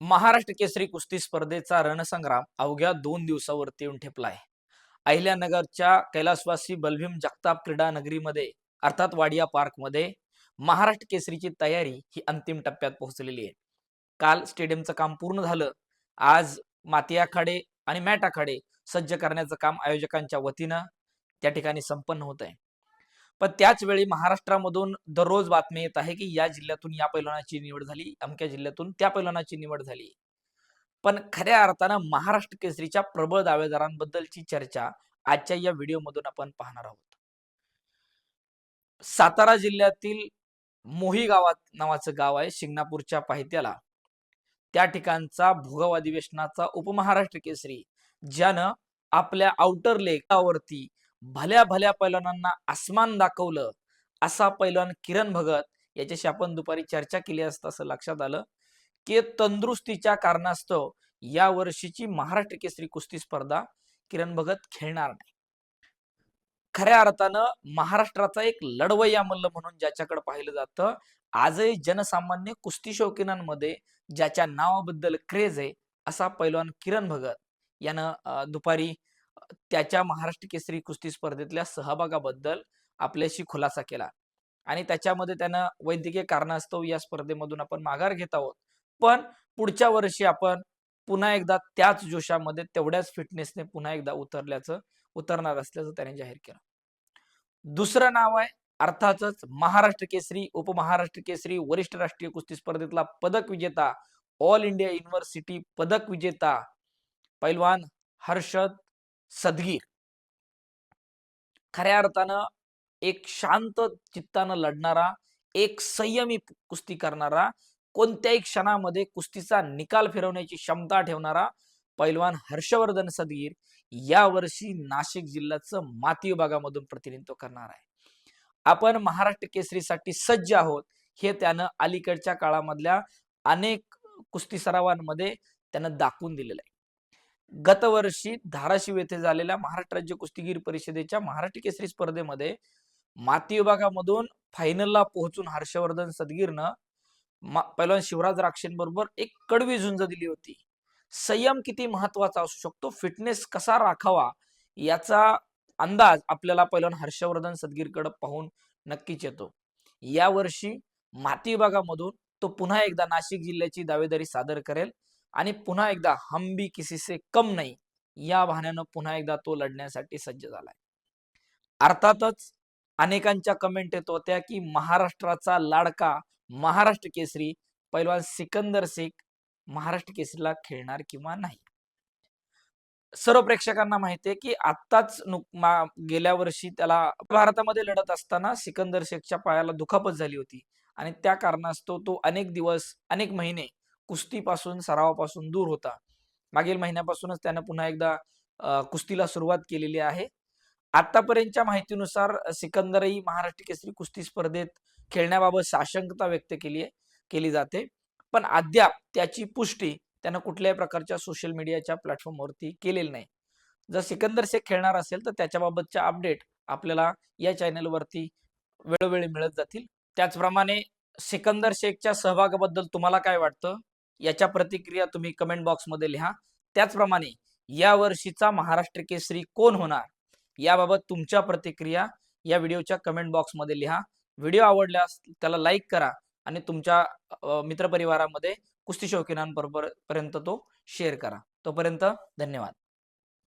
महाराष्ट्र केसरी कुस्ती स्पर्धेचा रणसंग्राम अवघ्या दोन दिवसावरती येऊन ठेपलाय. अहिल्यानगरच्या कैलासवासी बलभीम जगताप क्रीडा नगरीमध्ये अर्थात वाडिया पार्कमध्ये महाराष्ट्र केसरीची तयारी ही अंतिम टप्प्यात पोहोचलेली आहे. काल स्टेडियमचं काम पूर्ण झालं. आज माती आखाडे आणि मॅट आखाडे सज्ज करण्याचं काम आयोजकांच्या वतीनं त्या ठिकाणी संपन्न होत आहे पण त्याच वेळी महाराष्ट्रामधून दररोज बातमी येत आहे की या जिल्ह्यातून या पैलवानाची निवड झाली अमक्या जिल्ह्यातून त्या पैलवानाची निवड झाली. पण खऱ्या अर्थानं महाराष्ट्र केसरीच्या प्रबळ दावेदारांबद्दलची चर्चा आजच्या या व्हिडिओमधून आपण पाहणार आहोत. सातारा जिल्ह्यातील मोही गावात नावाचं गाव आहे शिंगणापूरच्या पाहित्याला त्या ठिकाणचा भूगाव अधिवेशनाचा उपमहाराष्ट्र केसरी ज्यानं आपल्या आउटर लेगावरती भल्या भल्या पैलवानांना आसमान दाखवलं असा पैलवान किरण भगत याच्याशी आपण दुपारी चर्चा केली असता असं लक्षात आलं की तंदुरुस्तीच्या कारणास्तव या वर्षीची महाराष्ट्र केसरी कुस्ती स्पर्धा किरण भगत खेळणार नाही. खऱ्या अर्थानं महाराष्ट्राचा एक लढवय्या मल्ल म्हणून ज्याच्याकडे पाहिलं जातं आजही जनसामान्य कुस्ती शौकीनांमध्ये ज्याच्या नावाबद्दल क्रेज आहे असा पैलवान किरण भगत यानं अं, दुपारी त्याच्या महाराष्ट्र केसरी कुस्ती स्पर्धेतल्या सहभागाबद्दल आपल्याशी खुलासा केला. आणि त्याच्यामध्ये त्यानं वैद्यकीय कारणास्तव या स्पर्धेमधून आपण माघार घेत आहोत. पण पुढच्या वर्षी आपण पुन्हा एकदा त्याच जोशामध्ये तेवढ्याच फिटनेसने पुन्हा एकदा उतरल्याचं उतरणार असल्याचं त्याने जाहीर केलं. दुसरं नाव आहे अर्थातच महाराष्ट्र केसरी उपमहाराष्ट्र केसरी वरिष्ठ राष्ट्रीय कुस्ती स्पर्धेतला पदक विजेता ऑल इंडिया युनिव्हर्सिटी पदक विजेता पैलवान हर्षद सदगीर खऱ्या अर्थानं एक शांत चित्तानं लढणारा एक संयमी कुस्ती करणारा कोणत्याही क्षणामध्ये कुस्तीचा निकाल फिरवण्याची क्षमता ठेवणारा पैलवान हर्षवर्धन सदगीर या वर्षी नाशिक जिल्ह्याचं माती विभागामधून प्रतिनिधित्व करणार आहे. आपण महाराष्ट्र केसरीसाठी सज्ज आहोत हे त्यानं अलीकडच्या काळामधल्या अनेक कुस्ती सरावांमध्ये त्यानं दाखवून दिलेलं आहे. गतवर्षी धाराशिव येथे झालेल्या महाराष्ट्र राज्य कुस्तीगीर परिषदेच्या महाराष्ट्र केसरी स्पर्धेमध्ये माती विभागामधून फायनलला पोहोचून हर्षवर्धन सदगीरनं मा- शिवराज राक्षेंबरोबर एक कडवी झुंज दिली होती. संयम किती महत्त्वाचा असू शकतो? फिटनेस कसा राखावा? याचा अंदाज आपल्याला पैलवान हर्षवर्धन सदगीरकडे पाहून नक्कीच येतो. यावर्षी माती विभागामधून तो पुन्हा एकदा नाशिक जिल्ह्याची दावेदारी सादर करेल. आणि पुन्हा एकदा हम भी किसी से कम नाही या बहाण्यानं पुन्हा एकदा तो लढण्यासाठी सज्ज झालाय. अर्थातच अनेकांच्या कमेंट येत होत्या की महाराष्ट्राचा लाडका महाराष्ट्र केसरी पैलवान सिकंदर शेख महाराष्ट्र केसरीला खेळणार किंवा नाही. सर्व प्रेक्षकांना माहिती आहे की आत्ताच नुक गेल्या वर्षी त्याला भारतामध्ये लढत असताना सिकंदर शेखच्या पायाला दुखापत झाली होती. आणि त्या कारणास्तव तो अनेक दिवस अनेक महिने कुस्तीपासून सरावापासून दूर होता. मागील महिन्यापासूनच त्यानं पुन्हा एकदा कुस्तीला सुरुवात केलेली आहे. आतापर्यंतच्या माहितीनुसार सिकंदरही महाराष्ट्र केसरी कुस्ती स्पर्धेत खेळण्याबाबत साशंकता व्यक्त केली आहे केली जाते. पण अद्याप त्याची पुष्टी त्यानं कुठल्याही प्रकारच्या सोशल मीडियाच्या प्लॅटफॉर्मवरती केलेली नाही. जर सिकंदर शेख खेळणार असेल तर त्याच्याबाबतच्या अपडेट आपल्याला या चॅनलवरती वेळोवेळी मिळत जातील. त्याचप्रमाणे सिकंदर शेखच्या सहभागाबद्दल तुम्हाला काय वाटतं? याच्या प्रतिक्रिया तुम्ही कमेंट बॉक्समध्ये लिहा. त्याचप्रमाणे या वर्षीचा महाराष्ट्र केसरी कोण होणार? याबाबत तुमच्या प्रतिक्रिया या व्हिडिओच्या कमेंट बॉक्समध्ये लिहा. व्हिडिओ आवडल्यास त्याला लाईक करा आणि तुमच्या मित्रपरिवारामध्ये कुस्ती शौकीनांबरोबर पर्यंत तो शेअर करा. तोपर्यंत धन्यवाद.